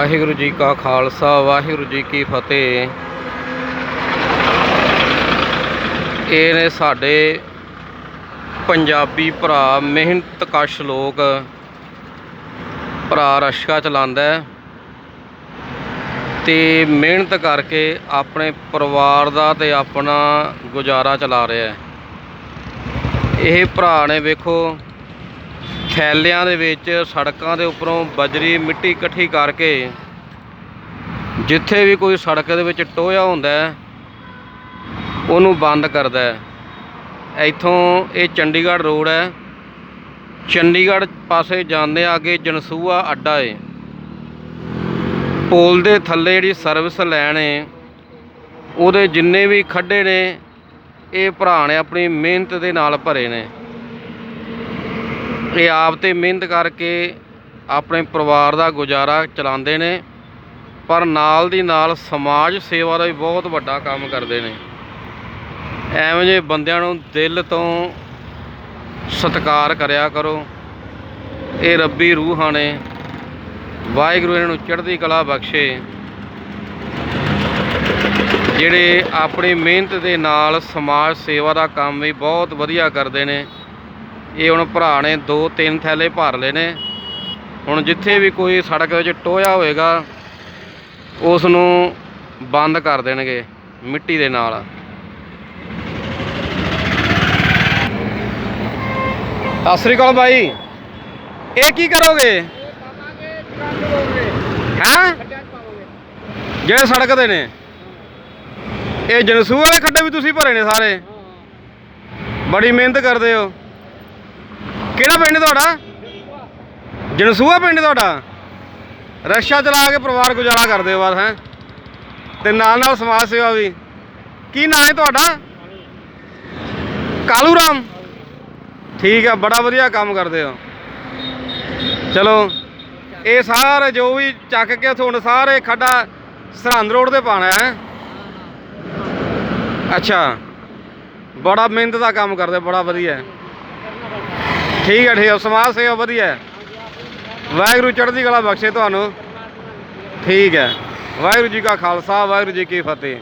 ਵਾਹਿਗੁਰੂ ਜੀ ਕਾ ਖਾਲਸਾ, ਵਾਹਿਗੁਰੂ ਜੀ ਕੀ ਫਤਿਹ। ਇਹ ਨੇ ਸਾਡੇ ਪੰਜਾਬੀ ਭਰਾ, ਮਿਹਨਤ ਕਸ਼ ਲੋਕ, ਭਰਾ ਰਸ਼ਕਾ ਚਲਾਉਂਦਾ ਹੈ ਤੇ ਮਿਹਨਤ ਕਰਕੇ ਆਪਣੇ ਪਰਿਵਾਰ ਦਾ ਤੇ ਆਪਣਾ ਗੁਜ਼ਾਰਾ ਚਲਾ ਰਿਹਾ ਇਹ ਭਰਾ ਨੇ ਵੇਖੋ ਥੈਲਿਆਂ ਦੇ ਵਿੱਚ ਸੜਕਾਂ ਦੇ ਉੱਪਰੋਂ ਬਜਰੀ ਮਿੱਟੀ ਇਕੱਠੀ ਕਰਕੇ ਜਿੱਥੇ ਵੀ ਕੋਈ ਸੜਕ ਦੇ ਵਿੱਚ ਟੋਇਆ ਹੁੰਦਾ ਹੈ, ਉਹਨੂੰ ਬੰਦ ਕਰਦਾ ਹੈ। ਇੱਥੋਂ ਇਹ ਚੰਡੀਗੜ੍ਹ ਰੋਡ ਹੈ। ਚੰਡੀਗੜ੍ਹ ਪਾਸੇ ਜਾਂਦੇ ਆ ਅੱਗੇ ਜਨਸੂਆ ਅੱਡਾ ਏ। ਪੋਲ ਦੇ ਥੱਲੇ ਜਿਹੜੀ ਸਰਵਿਸ ਲੈਣ ਏ, ਉਹਦੇ ਜਿੰਨੇ ਵੀ ਖੱਡੇ ਨੇ, ਇਹ ਭਰਾ ਨੇ ਆਪਣੀ ਮਿਹਨਤ ਦੇ ਨਾਲ ਭਰੇ ਨੇ। ਇਹ ਆਪ ਤੇ ਮਿਹਨਤ ਕਰਕੇ ਆਪਣੇ ਪਰਿਵਾਰ ਦਾ ਗੁਜ਼ਾਰਾ ਚਲਾਉਂਦੇ ਨੇ, ਪਰ ਨਾਲ ਦੀ ਨਾਲ ਸਮਾਜ ਸੇਵਾ ਦਾ ਵੀ ਬਹੁਤ ਵੱਡਾ ਕੰਮ ਕਰਦੇ ਨੇ। ਐਵੇਂ ਜੇ ਬੰਦਿਆਂ ਨੂੰ ਦਿਲ ਤੋਂ ਸਤਿਕਾਰ ਕਰਿਆ ਕਰੋ। ਇਹ ਰੱਬੀ ਰੂਹਾਂ ਨੇ ਵਾਹਿਗੁਰੂ ਇਹਨਾਂ ਨੂੰ ਚੜ੍ਹਦੀ ਕਲਾ ਬਖਸ਼ੇ। ਜਿਹੜੇ ਆਪਣੀ ਮਿਹਨਤ ਦੇ ਨਾਲ ਸਮਾਜ ਸੇਵਾ ਦਾ ਕੰਮ ਵੀ ਬਹੁਤ ਵਧੀਆ ਕਰਦੇ ਨੇ। ਇਹ ਹੁਣ ਭਰਾ ਨੇ ਦੋ ਤਿੰਨ ਥੈਲੇ ਭਰ ਲਏ ਨੇ। ਹੁਣ ਜਿੱਥੇ ਵੀ ਕੋਈ ਸੜਕ ਵਿੱਚ ਟੋਇਆ ਹੋਏਗਾ ਉਸ ਨੂੰ ਬੰਦ ਕਰ ਦੇਣਗੇ ਮਿੱਟੀ ਦੇ ਨਾਲ। ਸਤਿ ਸ੍ਰੀ ਅਕਾਲ ਬਾਈ। ਇਹ ਕੀ ਕਰੋਗੇ? ਹੈਂ? ਜਿਹੜੇ ਸੜਕ ਦੇ ਨੇ। ਇਹ ਜਨਸੂ ਵਾਲੇ ਖੱਡੇ ਵੀ ਤੁਸੀਂ ਭਰੇ ਨੇ ਸਾਰੇ। ਬੜੀ ਮਿਹਨਤ ਕਰਦੇ ਹੋ। ਕਿਹੜਾ ਪਿੰਡ ਤੁਹਾਡਾ? ਜਨਸੂਆ ਪਿੰਡ ਤੁਹਾਡਾ? ਰਸ਼ਾ ਚਲਾ ਕੇ ਪਰਿਵਾਰ ਗੁਜ਼ਾਰਾ ਕਰਦੇ ਹੋ ਬਸ, ਹੈ? ਤੇ ਨਾਲ ਨਾਲ ਸਮਾਜ ਸੇਵਾ ਵੀ। ਕੀ ਨਾਂ ਹੈ ਤੁਹਾਡਾ? ਕਾਲੂ ਰਾਮ। ਠੀਕ ਆ, ਬੜਾ ਵਧੀਆ ਕੰਮ ਕਰਦੇ ਹੋ। ਚਲੋ, ਇਹ ਸਾਰੇ ਜੋ ਵੀ ਚੱਕ ਕੇ ਤੁਹਾਨੂੰ ਸਾਰੇ ਖੱਡਾ ਸਰਹੰਦ ਰੋਡ ਤੇ ਪਾਣਾ ਹੈ? ਅੱਛਾ। ਬੜਾ ਮਿਹਨਤ ਦਾ ਕੰਮ ਕਰਦੇ, ਬੜਾ ਵਧੀਆ। ਹੈ ਠੀਕ ਹੈ ਠੀਕ ਹੈ। ਸਮਾਜ ਸੇਵਾ ਵਧੀਆ ਹੈ। ਵਾਹਿਗੁਰੂ ਚੜ੍ਹਦੀ ਕਲਾ ਬਖਸ਼ੇ ਤੁਹਾਨੂੰ। ਠੀਕ ਹੈ। ਵਾਹਿਗੁਰੂ ਜੀ ਕਾ ਖਾਲਸਾ, ਵਾਹਿਗੁਰੂ ਜੀ ਕੀ ਫਤਿਹ।